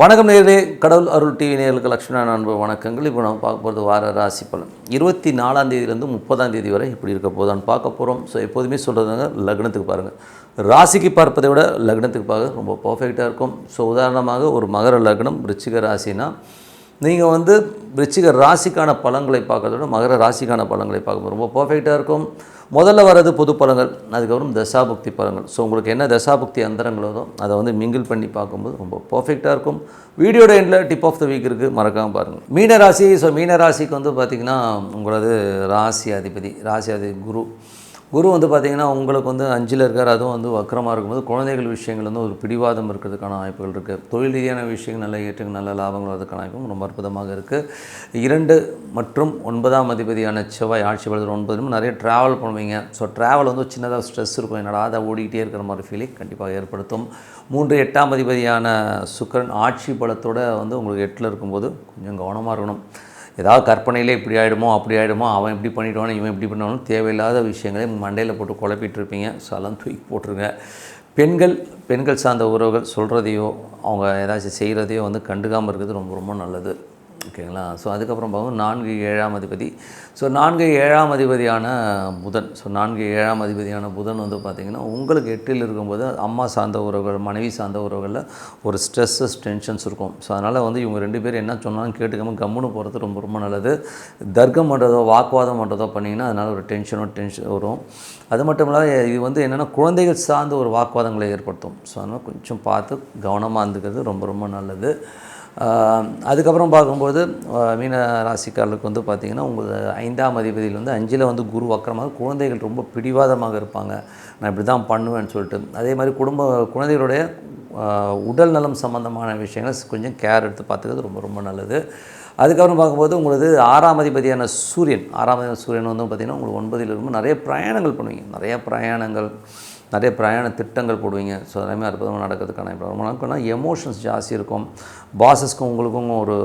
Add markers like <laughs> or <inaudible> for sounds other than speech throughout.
வணக்கம் நேர்களே கடவுள் அருள் டிவி நேர்களுக்கு லட்சுமண அன்பு வணக்கங்கள். இப்போ நம்ம பார்க்க போகிறது வார ராசி பலன். இருபத்தி நாலாம் தேதியிலேருந்து முப்பதாம் தேதி வரை இப்படி இருக்க போதான்னு பார்க்க போகிறோம். ஸோ எப்போதுமே சொல்கிறதுங்க லக்னத்துக்கு பாருங்கள் ராசிக்கு பார்ப்பதை விட லக்னத்துக்கு பார்க்க ரொம்ப பர்ஃபெக்டாக இருக்கும். ஸோ உதாரணமாக ஒரு மகர லக்னம் ரிச்சிக ராசினா நீங்கள் வந்து ரிச்சிக ராசிக்கான பலன்களை பார்க்கறதோட மகர ராசிக்கான பலன்களை பார்க்கும்போது ரொம்ப பர்ஃபெக்டாக இருக்கும். முதல்ல வர்றது பொது பலன்கள் அதுக்கப்புறம் தசாபக்தி பலன்கள். ஸோ உங்களுக்கு என்ன தசாபக்தி அந்தரங்களோ அதை வந்து மிங்கிள் பண்ணி பார்க்கும்போது ரொம்ப பர்ஃபெக்டாக இருக்கும். வீடியோட எண்டில் டிப் ஆஃப் த வீக் இருக்குது மறக்காமல் பாருங்கள் மீன ராசி ஸோ மீன ராசிக்கு வந்து பார்த்திங்கன்னா உங்களது ராசி அதிபதி ராசி அதிபதி குரு. குரு வந்து பார்த்திங்கன்னா உங்களுக்கு வந்து அஞ்சில் இருக்கார் அதுவும் வந்து வக்கரமாக இருக்கும்போது குழந்தைகள் விஷயங்கள் வந்து ஒரு பிடிவாதம் இருக்கிறதுக்கான வாய்ப்புகள் இருக்குது தொழில் ரீதியான விஷயங்கள் நல்ல ஏற்றுக்கு நல்ல லாபங்கள் வரதுக்கான வாய்ப்பும் ரொம்ப அற்புதமாக இருக்குது இரண்டு மற்றும் ஒன்பதாம் அதிபதியான செவ்வாய் ஆட்சி பலத்தில் ஒன்பது நிறைய ட்ராவல் பண்ணுவீங்க. ஸோ ட்ராவல் வந்து சின்னதாக ஸ்ட்ரெஸ் இருக்கும். என்னடா அதை ஓடிக்கிட்டே இருக்கிற மாதிரி ஃபீலிங் கண்டிப்பாக ஏற்படுத்தும். மூன்று எட்டாம் அதிபதியான சுக்கரன் ஆட்சி பலத்தோட வந்து உங்களுக்கு எட்டில் இருக்கும்போது கொஞ்சம் கவனமாக இருக்கணும். ஏதாவது கற்பனையிலே இப்படி ஆகிடுமோ அப்படி ஆகிடுமோ அவன் இப்படி பண்ணிவிடுவானோ இவன் இப்படி பண்ணுவானோ தேவையில்லாத விஷயங்களே மண்டையில் போட்டு குழப்பிட்டு இருப்பீங்க. ஸோ அதெல்லாம் தூக்கி போட்டுருங்க. பெண்கள் பெண்கள் சார்ந்த உறவுகள் சொல்கிறதையோ அவங்க ஏதாச்சும் செய்கிறதையோ வந்து கண்டுக்காமல் இருக்கிறது ரொம்ப ரொம்ப நல்லது. ஓகேங்களா? ஸோ அதுக்கப்புறம் பார்க்கும் நான்கு ஏழாம் அதிபதி. ஸோ நான்கு ஏழாம் அதிபதியான புதன். ஸோ நான்கு ஏழாம் அதிபதியான புதன் வந்து பார்த்திங்கன்னா உங்களுக்கு எட்டில் இருக்கும்போது அம்மா சார்ந்த உறவுகள் மனைவி சார்ந்த உறவுகளில் ஒரு ஸ்ட்ரெஸ்ஸஸ் டென்ஷன்ஸ் இருக்கும். ஸோ அதனால் வந்து இவங்க ரெண்டு பேரும் என்ன சொன்னாலும் கேட்டுக்காமல் கம்முன்னு போகிறது ரொம்ப ரொம்ப நல்லது. தர்க்கம் பண்ணுறதோ வாக்குவாதம் பண்ணுறதோ பண்ணிங்கன்னா அதனால் ஒரு டென்ஷனோ டென்ஷன் வரும். அது மட்டும் இல்லாத இது வந்து என்னென்னா குழந்தைகள் சார்ந்த ஒரு வாக்குவாதங்களை ஏற்படுத்தும். ஸோ அதனால் கொஞ்சம் பார்த்து கவனமாக இருந்துக்கிறது ரொம்ப ரொம்ப நல்லது. அதுக்கப்புறம் பார்க்கும்போது மீன ராசிக்காரர்களுக்கு வந்து பார்த்திங்கன்னா உங்கள் ஐந்தாம் அதிபதியில் வந்து அஞ்சில் வந்து குரு வக்கரமாக குழந்தைகள் ரொம்ப பிடிவாதமாக இருப்பாங்க. நான் இப்படி தான் பண்ணுவேன்னு சொல்லிட்டு. அதே மாதிரி குடும்ப குழந்தைகளுடைய உடல் நலம் சம்மந்தமான விஷயங்களை கொஞ்சம் கேர் எடுத்து பார்த்துக்கிறது ரொம்ப ரொம்ப நல்லது. அதுக்கப்புறம் பார்க்கும்போது உங்களது ஆறாம் அதிபதியான சூரியன் ஆறாம் அதிபதியான சூரியன் வந்து பார்த்திங்கன்னா உங்களுக்கு ஒன்பதில் இருக்கும் நிறைய பிரயாணங்கள் பண்ணுவீங்க. நிறைய பிரயாணங்கள். நிறைய பிரயாண திட்டங்கள் போடுவீங்க. ஸோ எல்லாமே அற்புதமாக நடக்கிறதுக்கான ரொம்ப நாட்கள்னா எமோஷன்ஸ் ஜாஸ்தி இருக்கும். பாசஸ்க்கும் உங்களுக்கும் ஒரு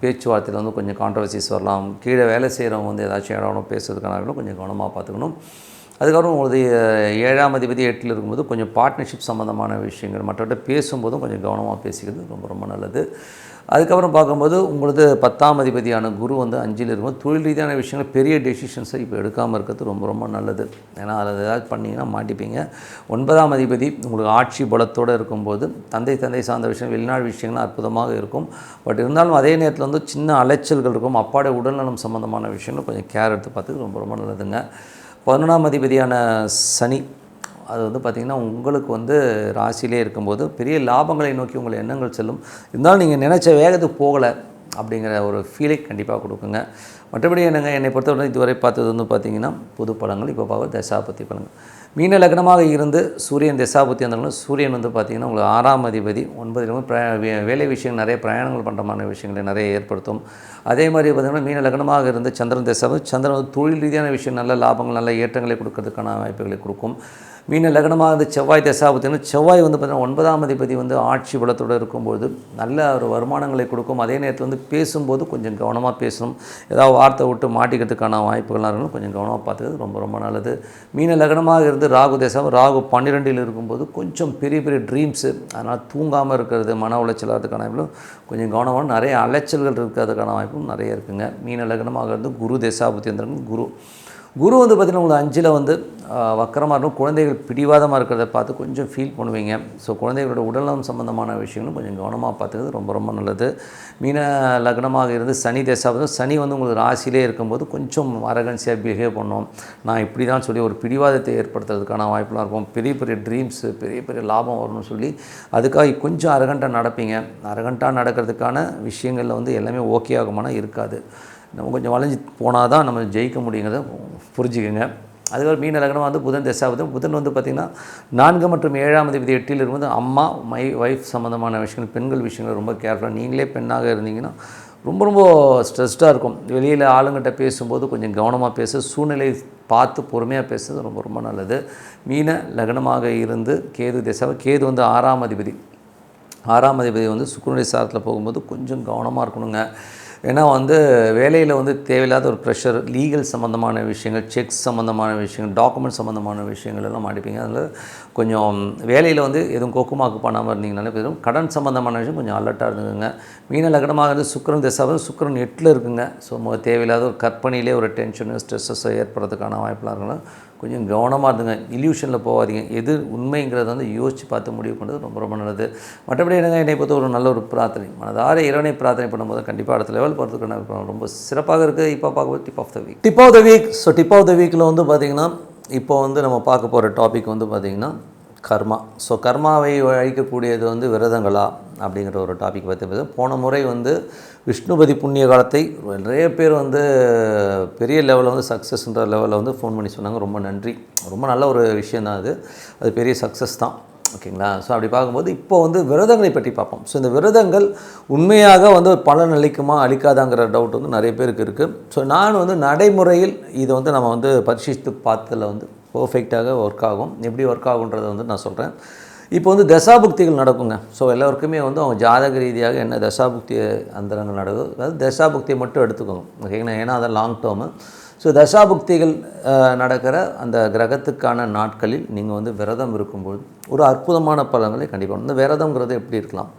பேச்சுவார்த்தையில் வந்து கொஞ்சம் கான்ட்ரவர்சிஸ் வரலாம். கீழே வேலை செய்கிறவங்க வந்து ஏதாச்சும் இடம் பேசுறதுக்கான கொஞ்சம் கவனமாக பார்த்துக்கணும். அதுக்கப்புறம் உங்களுக்கு ஏழாம் அதிபதி எட்டில் இருக்கும்போது கொஞ்சம் பார்ட்னர்ஷிப் சம்மந்தமான விஷயங்கள் மற்றவர்கிட்ட பேசும்போதும் கொஞ்சம் கவனமாக பேசிக்கிறது ரொம்ப ரொம்ப நல்லது. அதுக்கப்புறம் பார்க்கும்போது உங்களது பத்தாம் அதிபதியான குரு வந்து அஞ்சில் இருக்கும்போது தொழில் ரீதியான விஷயங்கள் பெரிய டெசிஷன்ஸை இப்போ எடுக்காமல் இருக்கிறது ரொம்ப ரொம்ப நல்லது. ஏன்னா அதில் ஏதாவது பண்ணிங்கன்னா மாட்டிப்பீங்க. ஒன்பதாம் அதிபதி உங்களுக்கு ஆட்சி பலத்தோடு இருக்கும்போது தந்தை தந்தை சார்ந்த விஷயம் வெளிநாடு விஷயங்கள்லாம் அற்புதமாக இருக்கும். பட் இருந்தாலும் அதே நேரத்தில் வந்து சின்ன அலைச்சல்கள் இருக்கும். அப்பாடைய உடல்நலம் சம்மந்தமான விஷயங்கள் கொஞ்சம் கேர் எடுத்து பார்த்துக்கு ரொம்ப ரொம்ப நல்லதுங்க. பதினொன்றாம் அதிபதியான சனி அது வந்து பார்த்திங்கன்னா உங்களுக்கு வந்து ராசியிலே இருக்கும்போது பெரிய லாபங்களை நோக்கி உங்கள் எண்ணங்கள் செல்லும். இருந்தாலும் நீங்கள் நினச்ச வேகத்துக்கு போகலை அப்படிங்கிற ஒரு ஃபீலை கண்டிப்பாக கொடுக்குங்க. மற்றபடி என்னங்க? என்னை பொறுத்தவரை இதுவரை பார்த்தது வந்து பார்த்திங்கன்னா புது பழங்கள் இப்போ பார்க்க தசாபத்தி பழங்கள் மீன லக்னமாக இருந்து சூரியன் தசாபத்தி இருந்தாலும் சூரியன் வந்து பார்த்திங்கன்னா உங்களுக்கு ஆறாம் அதிபதி ஒன்பது வேலை விஷயங்கள் நிறைய பிரயாணங்கள் பண்ணுறமான விஷயங்களை நிறைய ஏற்படுத்தும். அதே மாதிரி பார்த்திங்கன்னா மீன லக்னமாக இருந்து சந்திரன் தசாபதி சந்திரன் வந்து தொழில் ரீதியான விஷயம் நல்ல லாபங்கள் நல்ல ஏற்றங்களை கொடுக்கறதுக்கான வாய்ப்புகளை கொடுக்கும். மீன லக்னமாக இருந்து செவ்வாய் தசாபத்தினா செவ்வாய் வந்து பார்த்திங்கன்னா ஒன்பதாம் அதிபதி வந்து ஆட்சி பலத்தோடு இருக்கும்போது நல்ல ஒரு வருமானங்களை கொடுக்கும். அதே நேரத்தில் வந்து பேசும்போது கொஞ்சம் கவனமாக பேசணும். ஏதாவது வார்த்தை விட்டு மாட்டிக்கிறதுக்கான வாய்ப்புகள்லாம் இருக்கணும். கொஞ்சம் கவனமாக பார்த்துக்கிறது ரொம்ப ரொம்ப நல்லது. மீன லக்னமாக இருந்து ராகு தசம் ராகு பன்னிரெண்டில் இருக்கும்போது கொஞ்சம் பெரிய பெரிய ட்ரீம்ஸு அதனால் தூங்காமல் இருக்கிறது மன உளைச்சல் வாய்ப்புகளும் கொஞ்சம் கவனமாக நிறைய அலைச்சல்கள் இருக்கிறதுக்கான வாய்ப்பும் நிறைய இருக்குங்க. மீன லக்னமாக இருந்து குரு தசாபுத்தியந்திரன் குரு குரு வந்து பார்த்திங்கன்னா உங்களுக்கு அஞ்சில் வந்து வக்கரமாக இருக்கும் குழந்தைகள் பிடிவாதமாக இருக்கிறத பார்த்து கொஞ்சம் ஃபீல் பண்ணுவீங்க. ஸோ குழந்தைகளோட உடல்நலம் சம்மந்தமான விஷயங்களும் கொஞ்சம் கவனமாக பார்த்துக்கிறது ரொம்ப ரொம்ப நல்லது. மீன லக்னமாக இருந்து சனி தேசாபதம் சனி வந்து உங்களுக்கு ராசியிலே இருக்கும்போது கொஞ்சம் அரகன்சியாக பிஹேவ் பண்ணோம். நான் இப்படி தான் சொல்லி ஒரு பிடிவாதத்தை ஏற்படுத்துறதுக்கான வாய்ப்புலாம் இருக்கும். பெரிய பெரிய ட்ரீம்ஸு பெரிய பெரிய லாபம் வரணும்னு சொல்லி அதுக்காக கொஞ்சம் அரகண்டாக நடப்பீங்க. அரகண்டாக நடக்கிறதுக்கான விஷயங்களில் வந்து எல்லாமே ஓகே ஆகுமானா இருக்காது. நம்ம கொஞ்சம் வளைஞ்சு போனால் தான் நம்ம ஜெயிக்க முடியுங்கிறத புரிஞ்சுக்கோங்க. அதுக்கப்புறம் மீன லக்னம் வந்து புதன் தசாபதம். புதன் வந்து பார்த்திங்கன்னா நான்கு மற்றும் ஏழாம் அதிபதி எட்டில் இருக்கும்போது அம்மா மை ஒய்ஃப் சம்மந்தமான விஷயங்கள் பெண்கள் விஷயங்கள் ரொம்ப கேர்ஃபுல்லாக நீங்களே பெண்ணாக இருந்தீங்கன்னா ரொம்ப ரொம்ப ஸ்ட்ரெஸ்டாக இருக்கும். வெளியில் ஆளுங்கிட்ட பேசும்போது கொஞ்சம் கவனமாக பேச சூழ்நிலை பார்த்து பொறுமையாக பேசுறது ரொம்ப ரொம்ப நல்லது. மீன லக்னமாக இருந்து கேது திசாவை கேது வந்து ஆறாம் அதிபதி. ஆறாம் அதிபதி வந்து சுக்குனுடைய சாரத்தில் போகும்போது கொஞ்சம் கவனமாக இருக்கணுங்க. ஏன்னா வந்து வேலையில் வந்து தேவையில்லாத ஒரு ப்ரெஷர் லீகல் சம்மந்தமான விஷயங்கள் செக்ஸ் சம்மந்தமான விஷயங்கள் டாக்குமெண்ட் சம்மந்தமான விஷயங்கள் எல்லாம் மாட்டிப்பீங்க அதில் கொஞ்சம் வேலையில் வந்து எதுவும் கொக்குமாக்கு பண்ணாமல் இருந்தீங்கனாலே போதும். கடன் சம்மந்தமான விஷயம் கொஞ்சம் அலர்ட்டாக இருந்துங்க மீன லக்னமாக இருந்து சுக்கரன் திசாவும் சுக்கரன் எட்டில் இருக்குங்க. ஸோ தேவையில்லாத ஒரு கற்பனையிலே ஒரு டென்ஷனு ஸ்ட்ரெஸ்ஸோ ஏற்படுறதுக்கான வாய்ப்பெலாம் இருக்குங்க. கொஞ்சம் கவனமாக இருந்துங்க. இல்யூஷனில் போகாதீங்க. எது உண்மைங்கிறத வந்து யோசித்து பார்த்து முடிவு பண்ணுறது ரொம்ப ரொம்ப நல்லது. மற்றபடி என்னங்க என்னை பொறுத்த ஒரு நல்ல ஒரு பிரார்த்தனை. மனதார இறைவனை பிரார்த்தனை பண்ணும்போது கண்டிப்பாக அடுத்த லெவல் போகிறதுக்கான ரொம்ப சிறப்பாக இருக்குது இப்போ பார்க்கும்போது tip of the week tip of the week so tip of the வீக்கில் வந்து பார்த்திங்கன்னா இப்போ வந்து நம்ம பார்க்க போகிற டாபிக் வந்து பார்த்திங்கன்னா கர்மா. ஸோ கர்மாவை அழிக்கக்கூடியது வந்து விரதங்களா அப்படிங்கிற ஒரு டாபிக் பற்றி போன முறை வந்து விஷ்ணுபதி புண்ணிய காலத்தை நிறைய பேர் வந்து பெரிய லெவலில் வந்து சக்ஸஸ்ன்ற லெவலில் வந்து ஃபோன் பண்ணி சொன்னாங்க. ரொம்ப நன்றி. ரொம்ப நல்ல ஒரு விஷயந்தான் அது. அது பெரிய சக்ஸஸ் தான். ஓகேங்களா ஸோ அப்படி பார்க்கும்போது இப்போ வந்து விரதங்களை பற்றி பார்ப்போம். ஸோ இந்த விரதங்கள் உண்மையாக வந்து பலன் அளிக்குமா அளிக்காதாங்கிற டவுட் வந்து நிறைய பேருக்கு இருக்குது ஸோ நான் வந்து நடைமுறையில் இதை வந்து நம்ம வந்து பரிசீலித்து பார்த்ததில் வந்து பர்ஃபெக்டாக ஒர்க் ஆகும். எப்படி ஒர்க் ஆகுன்றதை வந்து நான் சொல்கிறேன் இப்போ வந்து தசாபுக்திகள் நடக்குங்க. ஸோ எல்லாருக்குமே வந்து அவங்க ஜாதக ரீதியாக என்ன தசாபுக்தி அந்தரங்கள் நடக்குது அதாவது தசாபுக்தியை மட்டும் எடுத்துக்கோங்க. ஓகேங்களா ஏன்னா அதை லாங் டேர்மு ஸோ தசாபுக்திகள் நடக்கிற அந்த கிரகத்துக்கான நாட்களில் நீங்கள் வந்து விரதம் இருக்கும்போது ஒரு அற்புதமான பலன்களை கண்டிப்பாக இந்த விரதம்ங்கிறது எப்படி இருக்கலாம்?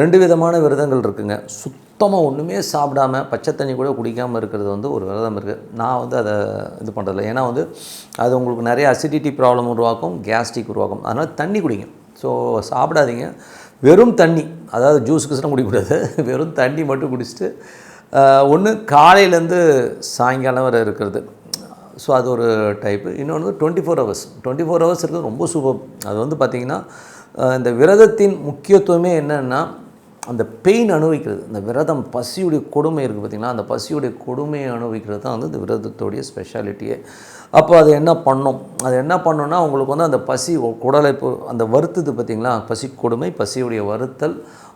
ரெண்டு விதமான விரதங்கள் இருக்குங்க. சுத்தமாக ஒன்றுமே சாப்பிடாம பச்சை தண்ணி கூட குடிக்காமல் இருக்கிறது வந்து ஒரு விரதம் இருக்குது நான் வந்து அதை இது பண்ணுறதில்ல ஏன்னா வந்து அது உங்களுக்கு நிறைய அசிடிட்டி ப்ராப்ளம் உருவாக்கும் கேஸ்ட்ரிக் உருவாக்கும். அதனால் தண்ணி குடிங்க. ஸோ சாப்பிடாதீங்க. வெறும் தண்ணி. அதாவது ஜூஸ் கிஸ்லாம் குடிக்கக்கூடாது. <laughs> வெறும் தண்ணி மட்டும் குடிச்சிட்டு ஒன்று காலையிலேருந்து சாயங்காலம் வரை இருக்கிறது. ஸோ அது ஒரு டைப்பு இன்னொன்று twenty four hours twenty four hours இருக்கிறது ரொம்ப சூப்பர் அது வந்து பார்த்திங்கன்னா இந்த விரதத்தின் முக்கியத்துவமே என்னென்னா அந்த பெயின் அனுபவிக்கிறது. இந்த விரதம் பசியுடைய கொடுமை இருக்குது பார்த்திங்கன்னா அந்த பசியுடைய கொடுமையை அனுபவிக்கிறது தான் வந்து இந்த விரதத்தோடைய ஸ்பெஷாலிட்டியே அப்போ அது என்ன பண்ணும்? அது என்ன பண்ணுன்னா உங்களுக்கு வந்து அந்த பசி குடலை அந்த வருத்தது பார்த்திங்களா? பசி கொடுமை பசியுடைய வருத்தல்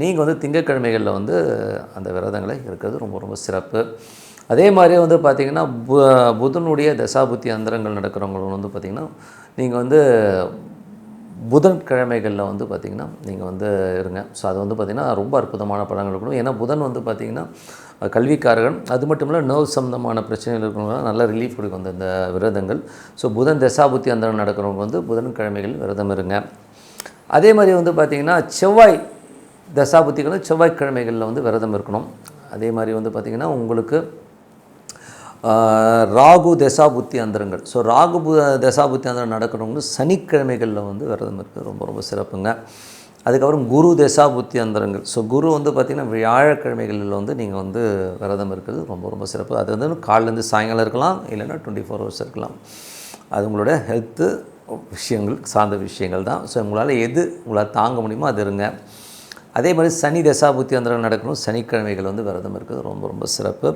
நீங்கள் வந்து திங்கட்கிழமைகளில் வந்து அந்த விரதங்களை இருக்கிறது ரொம்ப ரொம்ப சிறப்பு. அதே மாதிரி வந்து பார்த்திங்கன்னா பு புதனுடைய தசாபுத்தி அந்தரங்கள் நடக்கிறவங்களும் வந்து பார்த்திங்கன்னா நீங்கள் வந்து புதன்கிழமைகளில் வந்து பார்த்திங்கன்னா நீங்கள் வந்து இருங்க. ஸோ அது வந்து பார்த்திங்கன்னா ரொம்ப அற்புதமான பலன்கள் இருக்கணும் ஏன்னா புதன் வந்து பார்த்திங்கன்னா கல்விக்காரகன். அது மட்டும் இல்லை நர்வ் சம்மந்தமான பிரச்சனைகள் இருக்கிறவங்க நல்ல ரிலீஃப் கொடுக்கும் அந்த இந்த விரதங்கள். ஸோ புதன் தசாபுத்தி அந்தரம் நடக்கிறவங்க வந்து புதன்கிழமைகள் விரதம் இருங்க. அதே மாதிரி வந்து பார்த்திங்கன்னா செவ்வாய் தசாபுத்திகளும் செவ்வாய்க்கிழமைகளில் வந்து விரதம் இருக்கணும். அதே மாதிரி வந்து பார்த்திங்கன்னா உங்களுக்கு ராகு தசாபுத்தி அந்தரங்கள். ஸோ ராகு பு தசாபுத்தி அந்தரம் நடக்கிறவங்க சனிக்கிழமைகளில் வந்து விரதம் இருக்குது ரொம்ப ரொம்ப சிறப்புங்க. அதுக்கப்புறம் குரு தசாபுத்தி அந்தரங்கள். ஸோ குரு வந்து பார்த்திங்கன்னா வியாழக்கிழமைகளில் வந்து நீங்கள் வந்து விரதம் இருக்கிறது ரொம்ப ரொம்ப சிறப்பு. அது வந்து காலிலேருந்து சாயங்காலம் இருக்கலாம் இல்லைன்னா டுவெண்ட்டி ஃபோர் ஹவர்ஸ் இருக்கலாம். அது உங்களோட ஹெல்த்து விஷயங்கள் சார்ந்த விஷயங்கள் தான். ஸோ உங்களால் எது உங்களால் தாங்க முடியுமோ அது இருங்க. அதே மாதிரி சனி தசாபுத்தி அந்தரங்கள் நடக்கணும். சனிக்கிழமைகள் வந்து விரதம் இருக்குது ரொம்ப ரொம்ப சிறப்பு.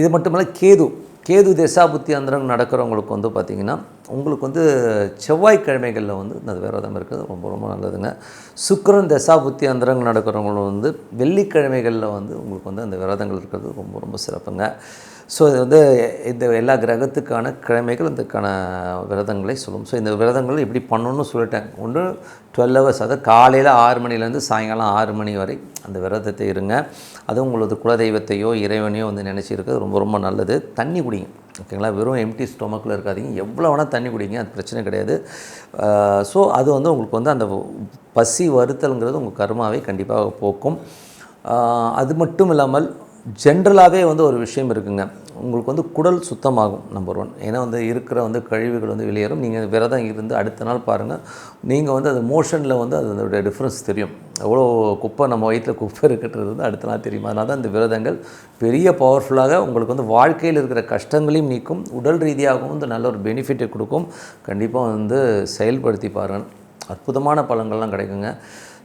இது மட்டுமல்ல கேது. கேது தசாபுத்தி அந்தரங்கள் நடக்கிறவங்களுக்கு வந்து பார்த்திங்கன்னா உங்களுக்கு வந்து செவ்வாய்க்கிழமைகளில் வந்து இந்த விரதம் இருக்கிறது ரொம்ப ரொம்ப நல்லதுங்க. சுக்கரன் தசாபுத்தி அந்தரங்கள் நடக்கிறவங்களும் வந்து வெள்ளிக்கிழமைகளில் வந்து உங்களுக்கு வந்து அந்த விரதங்கள் இருக்கிறது ரொம்ப ரொம்ப சிறப்புங்க. ஸோ இது வந்து இந்த எல்லா கிரகத்துக்கான கிழமைகள் இதுக்கான விரதங்களை சொல்லும். ஸோ இந்த விரதங்கள் எப்படி பண்ணணும்னு சொல்லிட்டேன். ஒன்று டுவெல் ஹவர்ஸ் அதாவது காலையில் ஆறு மணிலேருந்து சாயங்காலம் ஆறு மணி வரை அந்த விரதத்தை இருங்க. அதுவும் உங்களது குலதெய்வத்தையோ இறைவனையோ வந்து நினச்சிருக்கிறது ரொம்ப ரொம்ப நல்லது. தண்ணி குடிங்க. ஓகேங்களா வெறும் எம்டி ஸ்டொமக்கில் இருக்காதீங்க. எவ்வளோ வேணால் தண்ணி குடிங்க. அது பிரச்சனை கிடையாது. ஸோ அது வந்து உங்களுக்கு வந்து அந்த பசி வருத்தல்ங்கிறது உங்கள் கர்மாவை கண்டிப்பாக போக்கும். அது மட்டும் இல்லாமல் ஜென்ரலாகவே வந்து ஒரு விஷயம் இருக்குங்க. உங்களுக்கு வந்து குடல் சுத்தமாகும் நம்பர் ஒன் ஏன்னா வந்து இருக்கிற வந்து கழிவுகள் வந்து வெளியேறும். நீங்கள் விரதம் இருந்து அடுத்த நாள் பாருங்கள் நீங்கள் வந்து அது மோஷனில் வந்து அதனுடைய டிஃப்ரென்ஸ் தெரியும். எவ்வளோ குப்பை நம்ம வயிற்றில் குப்பை இருக்கிறது வந்து அடுத்த நாள் தெரியும். அதனால தான் இந்த விரதங்கள் பெரிய பவர்ஃபுல்லாக உங்களுக்கு வந்து வாழ்க்கையில் இருக்கிற கஷ்டங்களையும் நீக்கும். உடல் ரீதியாகவும் வந்து நல்ல ஒரு பெனிஃபிட்டை கொடுக்கும். கண்டிப்பாக வந்து செயல்படுத்தி பாருங்கள் அற்புதமான பலன்கள்லாம் கிடைக்குங்க.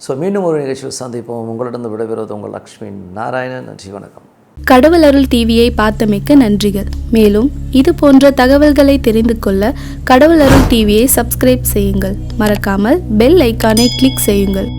ஸோ மீண்டும் ஒரு நிகழ்ச்சியில் சந்திப்போம். உங்களிடம் விடைபெறுவது உங்கள் லக்ஷ்மி நாராயணன். நன்றி வணக்கம். கடவுள் அருள் டிவியை பார்த்தமைக்க நன்றிகள். மேலும் இது போன்ற தகவல்களை தெரிந்து கொள்ள கடவுள் அருள் டிவியை சப்ஸ்கிரைப் செய்யுங்கள். மறக்காமல் பெல் ஐக்கானை கிளிக் செய்யுங்கள்.